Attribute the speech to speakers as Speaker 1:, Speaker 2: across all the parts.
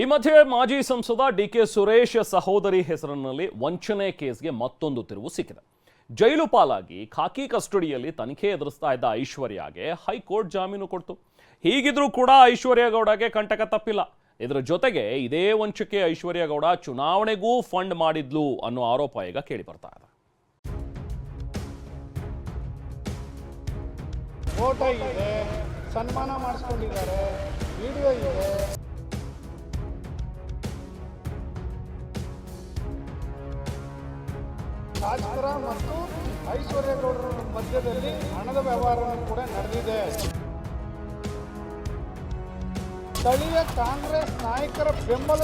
Speaker 1: ಈ ಮಧ್ಯೆ ಮಾಜಿ ಸಂಸದ ಡಿ ಕೆ ಸುರೇಶ್ ಸಹೋದರಿ ಹೆಸರಿನಲ್ಲಿ ವಂಚನೆ ಕೇಸ್ಗೆ ಮತ್ತೊಂದು ತಿರುವು ಸಿಕ್ಕಿದೆ. ಜೈಲು ಪಾಲಾಗಿ ಖಾಕಿ ಕಸ್ಟಡಿಯಲ್ಲಿ ತನಿಖೆ ಎದುರಿಸ್ತಾ ಇದ್ದ ಐಶ್ವರ್ಯಗೆ ಹೈಕೋರ್ಟ್ ಜಾಮೀನು ಕೊಡ್ತು. ಹೀಗಿದ್ರೂ ಕೂಡ ಐಶ್ವರ್ಯ ಗೌಡಗೆ ಕಂಟಕ ತಪ್ಪಿಲ್ಲ. ಇದರ ಜೊತೆಗೆ ಇದೇ ವಂಚಕ್ಕೆ ಐಶ್ವರ್ಯ ಗೌಡ ಚುನಾವಣೆಗೂ ಫಂಡ್ ಮಾಡಿದ್ಲು ಅನ್ನೋ ಆರೋಪ ಈಗ ಕೇಳಿ ಬರ್ತಾ ಇದೆ.
Speaker 2: ಫೋಟೋ ಇದೆ, ಸನ್ಮಾನ ಮಾಡಿಸ್ಕೊಂಡಿದ್ದಾರೆ, ವಿಡಿಯೋ ಇದೆ. ಶಾಸಕರ ಮತ್ತು ಐಶ್ವರ್ಯ ಗೌಡರ ಮಧ್ಯದಲ್ಲಿ ಹಣದ ವ್ಯವಹಾರ ಕೂಡ ನಡೆದಿದೆ. ಸ್ಥಳೀಯ ಕಾಂಗ್ರೆಸ್ ನಾಯಕರ ಬೆಂಬಲ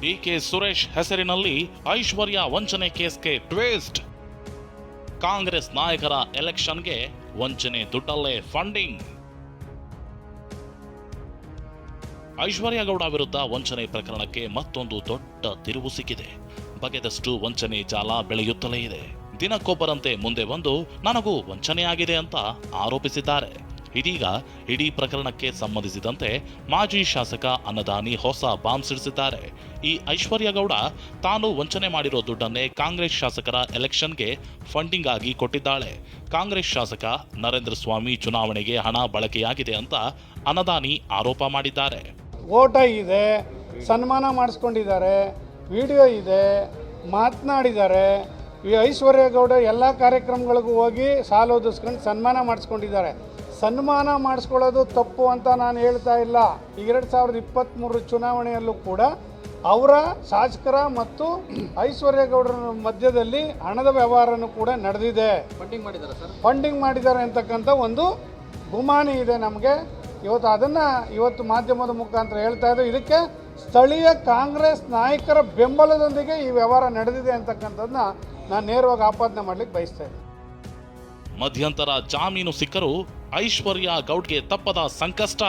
Speaker 3: ಡಿಕೆ ಸುರೇಶ್ ಹೆಸರಿನಲ್ಲಿ ಐಶ್ವರ್ಯ ವಂಚನೆ ಕೇಸ್ಗೆ ಟ್ವೇಸ್ಟ್. ಕಾಂಗ್ರೆಸ್ ನಾಯಕರ ಎಲೆಕ್ಷನ್ಗೆ ವಂಚನೆ ದುಡ್ಡಲ್ಲೇ ಫಂಡಿಂಗ್. ಐಶ್ವರ್ಯ ಗೌಡ ವಿರುದ್ಧ ವಂಚನೆ ಪ್ರಕರಣಕ್ಕೆ ಮತ್ತೊಂದು ದೊಡ್ಡ ತಿರುವು ಸಿಕ್ಕಿದೆ. ಬಗೆದಷ್ಟು ವಂಚನೆ ಜಾಲ ಬೆಳೆಯುತ್ತಲೇ ಇದೆ. ದಿನಕ್ಕೊಬ್ಬರಂತೆ ಮುಂದೆ ಬಂದು ನನಗೂ ವಂಚನೆಯಾಗಿದೆ ಅಂತ ಆರೋಪಿಸಿದ್ದಾರೆ. ಇದೀಗ ಇಡೀ ಪ್ರಕರಣಕ್ಕೆ ಸಂಬಂಧಿಸಿದಂತೆ ಮಾಜಿ ಶಾಸಕ ಅನ್ನದಾನಿ ಹೊಸ ಬಾಂಬ್ ಸಿಡಿಸಿದ್ದಾರೆ. ಈ ಐಶ್ವರ್ಯ ಗೌಡ ತಾನು ವಂಚನೆ ಮಾಡಿರೋ ದುಡ್ಡನ್ನೇ ಕಾಂಗ್ರೆಸ್ ಶಾಸಕರ ಎಲೆಕ್ಷನ್ಗೆ ಫಂಡಿಂಗ್ ಆಗಿ ಕೊಟ್ಟಿದ್ದಾಳೆ. ಕಾಂಗ್ರೆಸ್ ಶಾಸಕ ನರೇಂದ್ರ ಸ್ವಾಮಿ ಚುನಾವಣೆಗೆ ಹಣ ಬಳಕೆಯಾಗಿದೆ ಅಂತ ಅನದಾನಿ ಆರೋಪ ಮಾಡಿದ್ದಾರೆ.
Speaker 2: ಫೋಟೋ ಇದೆ ಸನ್ಮಾನ ಮಾಡಿಸ್ಕೊಂಡಿದ್ದಾರೆ ವಿಡಿಯೋ ಇದೆ ಮಾತನಾಡಿದ್ದಾರೆ. ಈ ಐಶ್ವರ್ಯ ಗೌಡ ಎಲ್ಲ ಕಾರ್ಯಕ್ರಮಗಳಿಗೂ ಹೋಗಿ ಸಾಲ ಒದಿಸ್ಕೊಂಡು ಸನ್ಮಾನ ಮಾಡಿಸ್ಕೊಂಡಿದ್ದಾರೆ. ಸನ್ಮಾನ ಮಾಡಿಸ್ಕೊಳ್ಳೋದು ತಪ್ಪು ಅಂತ ನಾನು ಹೇಳ್ತಾ ಇಲ್ಲ. ಈಗ ಎರಡು ಸಾವಿರದ ಇಪ್ಪತ್ತ್ಮೂರು ಚುನಾವಣೆಯಲ್ಲೂ ಕೂಡ ಅವರ ಶಾಸಕರ ಮತ್ತು ಐಶ್ವರ್ಯ ಗೌಡರ ಮಧ್ಯದಲ್ಲಿ ಹಣದ ವ್ಯವಹಾರನೂ ಕೂಡ ನಡೆದಿದೆ. ಫಂಡಿಂಗ್ ಮಾಡಿದ್ದಾರೆ ಅಂತಕ್ಕಂಥ ಒಂದು ಗುಮಾನಿ ಇದೆ ನಮಗೆ. ಇವತ್ತು ಅದನ್ನು ಇವತ್ತು ಮಾಧ್ಯಮದ ಮುಖಾಂತರ ಹೇಳ್ತಾ ಇದ್ದರು ಇದಕ್ಕೆ ಸ್ಥಳೀಯ ಕಾಂಗ್ರೆಸ್ ನಾಯಕರ ಬೆಂಬಲದೊಂದಿಗೆ ಈ ವ್ಯವಹಾರ ನಡೆದಿದೆ ಅಂತಕ್ಕಂಥದ್ದನ್ನ ನಾನು ನೇರವಾಗಿ ಆಪಾದನೆ ಮಾಡಲಿಕ್ಕೆ ಬಯಸ್ತಾ
Speaker 3: ಮಧ್ಯಂತರ ಜಾಮೀನು ಸಿಕ್ಕರೂ ಐಶ್ವರ್ಯ ಗೌಡ್ಗೆ ತಪ್ಪದ ಸಂಕಷ್ಟ.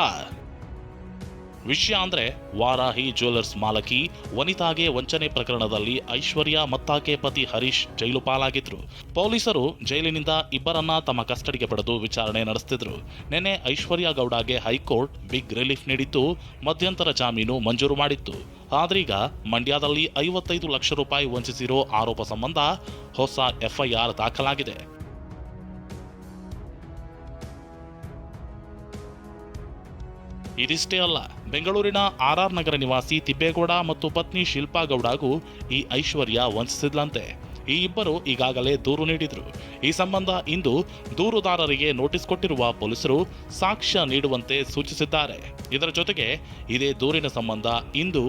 Speaker 3: ವಿಷಯ ಅಂದ್ರೆ ವಾರಾಹಿ ಜ್ಯುವೆಲ್ಲರ್ಸ್ ಮಾಲಕಿ ವನಿತಾಗೆ ವಂಚನೆ ಪ್ರಕರಣದಲ್ಲಿ ಐಶ್ವರ್ಯ ಮತ್ತಾಕೆ ಪತಿ ಹರೀಶ್ ಜೈಲು ಪಾಲಾಗಿದ್ರು. ಪೊಲೀಸರು ಜೈಲಿನಿಂದ ಇಬ್ಬರನ್ನ ತಮ್ಮ ಕಸ್ಟಡಿಗೆ ಪಡೆದು ವಿಚಾರಣೆ ನಡೆಸುತ್ತಿದ್ರು ನಿನ್ನೆ ಐಶ್ವರ್ಯ ಗೌಡಗೆ ಹೈಕೋರ್ಟ್ ಬಿಗ್ ರಿಲೀಫ್ ನೀಡಿದ್ದು ಮಧ್ಯಂತರ ಜಾಮೀನು ಮಂಜೂರು ಮಾಡಿತ್ತು. ಆದ್ರೀಗ ಮಂಡ್ಯದಲ್ಲಿ ಐವತ್ತೈದು ಲಕ್ಷ ರೂಪಾಯಿ ವಂಚಿಸಿರೋ ಆರೋಪ ಸಂಬಂಧ ಹೊಸ ಎಫ್ಐಆರ್ ದಾಖಲಾಗಿದೆ. ಇದಿಷ್ಟೇ ಅಲ್ಲ, ಬೆಂಗಳೂರಿನ ಆರ್ಆರ್ ನಗರ ನಿವಾಸಿ ತಿಬ್ಬೇಗೌಡ ಮತ್ತು ಪತ್ನಿ ಶಿಲ್ಪಾ ಗೌಡಗೂ ಈ ಐಶ್ವರ್ಯ ವಂಚಿಸಿದ್ಲಂತೆ. ಈ ಇಬ್ಬರು ಈಗಾಗಲೇ ದೂರು ನೀಡಿದ್ರು. ಈ ಸಂಬಂಧ ಇಂದು ದೂರುದಾರರಿಗೆ ನೋಟಿಸ್ ಕೊಟ್ಟಿರುವ ಪೊಲೀಸರು ಸಾಕ್ಷ್ಯ ನೀಡುವಂತೆ ಸೂಚಿಸಿದ್ದಾರೆ. ಇದರ ಜೊತೆಗೆ ಇದೇ ದೂರಿನ ಸಂಬಂಧ ಇಂದು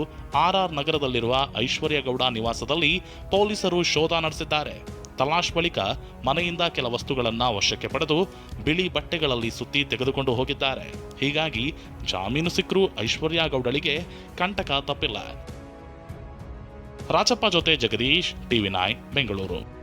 Speaker 3: ಆರ್ಆರ್ ನಗರದಲ್ಲಿರುವ ಐಶ್ವರ್ಯ ಗೌಡ ನಿವಾಸದಲ್ಲಿ ಪೊಲೀಸರು ಶೋಧ ನಡೆಸಿದ್ದಾರೆ. ತಲಾಶ್ ಬಳಿಕ ಮನೆಯಿಂದ ಕೆಲ ವಸ್ತುಗಳನ್ನು ವಶಕ್ಕೆ ಪಡೆದು ಬಿಳಿ ಬಟ್ಟೆಗಳಲ್ಲಿ ಸುತ್ತಿ ತೆಗೆದುಕೊಂಡು ಹೋಗಿದ್ದಾರೆ. ಹೀಗಾಗಿ ಜಾಮೀನು ಸಿಕ್ಕರೂ ಐಶ್ವರ್ಯ ಗೌಡಳಿಗೆ ಕಂಟಕ ತಪ್ಪಿಲ್ಲ. ರಾಜಪ್ಪ ಜೊತೆ ಜಗದೀಶ್, ಟಿವಿ ನಾಯ್ ಬೆಂಗಳೂರು.